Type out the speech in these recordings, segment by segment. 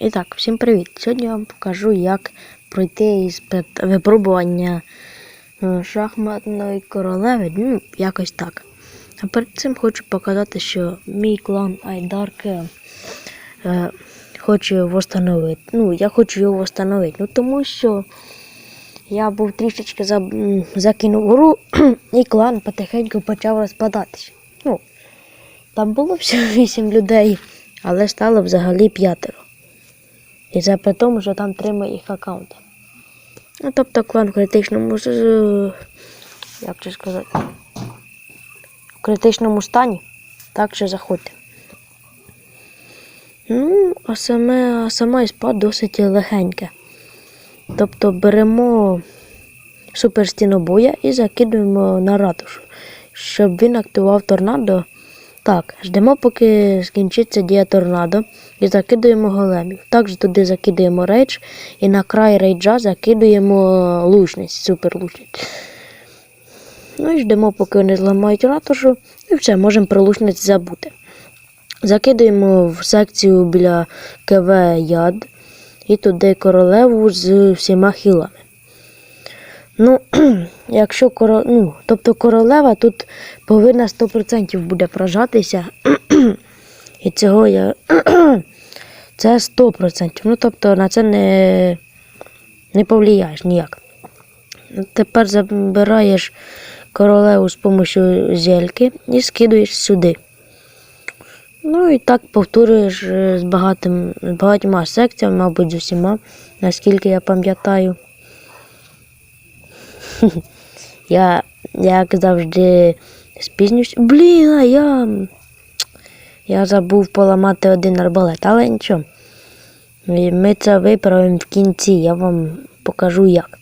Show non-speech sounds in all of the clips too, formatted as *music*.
І так, всім привіт! Сьогодні я вам покажу, як пройти іспит випробування е, шахматної королеви. Ну, якось так. А перед цим хочу показати, що мій клан Айдарк е, е, хоче восстановити. Ну, я хочу його восстановити. Ну, тому що я був трішечки за, закинув гру, *clears throat* і клан потихеньку почав розпадатися. Ну, там було всього 8 людей, але стало взагалі п'ятеро. І це при тому, що там три моїх аккаунти. Ну, тобто клан в критичному з- як це сказати? В критичному стані. Так що заходьте. Ну, а саме, а сама іспа досить легеньке. Тобто беремо суперстінобоя і закидуємо на ратушу, щоб він активував торнадо. Так, ждемо, поки скінчиться дія торнадо і закидуємо големів. Також туди закидаємо рейдж і на край рейджа закидуємо лучність, суперлучність. Ну і ждемо, поки вони зламають ратушу, і все, можемо про лучність забути. Закидуємо в секцію біля КВ яд і туди королеву з всіма хілами. Ну, *clears throat* якщо коро... ну, тобто королева тут повинна 100% буде прожатися. *clears throat* І цього я. *clears throat* Це 100%. Ну, тобто на це не, не повлияєш ніяк. Тепер забираєш королеву з допомогою зельки і скидуєш сюди. Ну і так повторюєш е, з багатим, з багатьма секціями, мабуть, з усіма, наскільки я пам'ятаю. Я, як завжди, спізнююсь. Блін, а я. Я забув поламати один арбалет, але нічого. Ми це виправимо в кінці, я вам покажу як.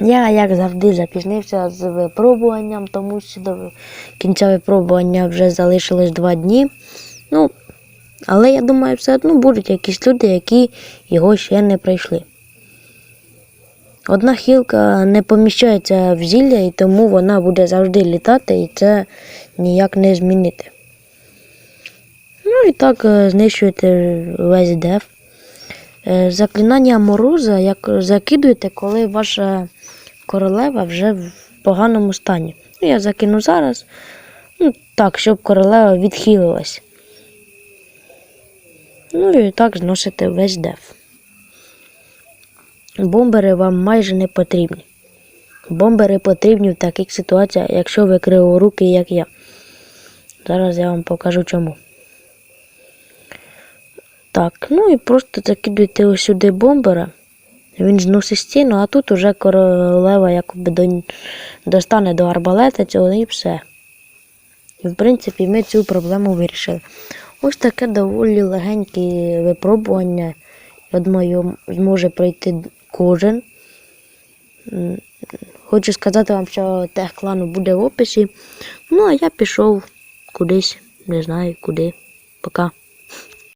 Я, як завжди, запізнився з випробуванням, тому що до кінця випробування вже залишилось два дні. Ну, але я думаю, все одно будуть якісь люди, які його ще не пройшли. Одна хілка не поміщається в зілля, і тому вона буде завжди літати, і це ніяк не змінити. Ну і так е, знищуєте весь деф. Е, Заклинання мороза як закидуєте, коли ваша королева вже в поганому стані. Ну, я закину зараз. Ну, так, щоб королева відхилилась. Ну і так зносите весь деф. Бомбери вам майже не потрібні. Бомбери потрібні в таких ситуаціях, якщо ви криворуки, як я. Зараз я вам покажу чому. Так, ну і просто закидуєте ось сюди бомбера. Він зносить стіну, а тут уже королева якоби до, достане до арбалета цього і все. І в принципі ми цю проблему вирішили. Ось таке доволі легеньке випробування. Я думаю, зможе пройти кожен. Хочу сказати вам, що тех клану буде в описі. Ну, а я пішов кудись, не знаю куди. Пока.